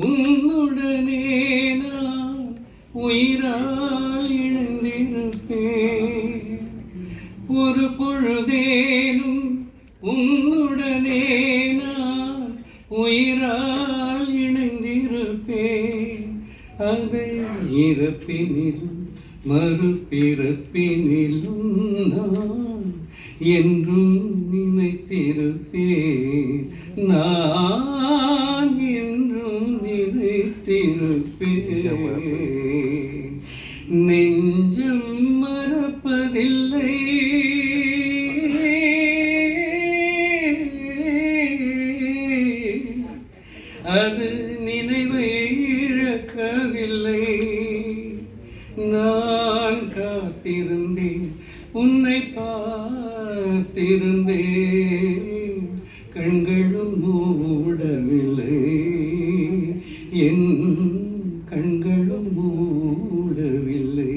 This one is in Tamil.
உன்னுடனே நான் உயிரால் ஒரு பொழுதேனும் உன்னுடனே நான் உயிரால் இணைந்திருப்பேன் அதை இறப்பினிலும் மறுபிறப்பினிலும் நான் என்றும் நினைத்திருப்பேன். நான் என்றும் நினைத்திருப்பேன். நெஞ்சம் மறப்பதில்லை. அது நினைவை இழக்கவில்லை. நான் காத்திருந்தேன். உன்னை பா பார்த்திருந்தேன் கண்களும் மூடவில்லை. என் கண்களும் மூடவில்லை.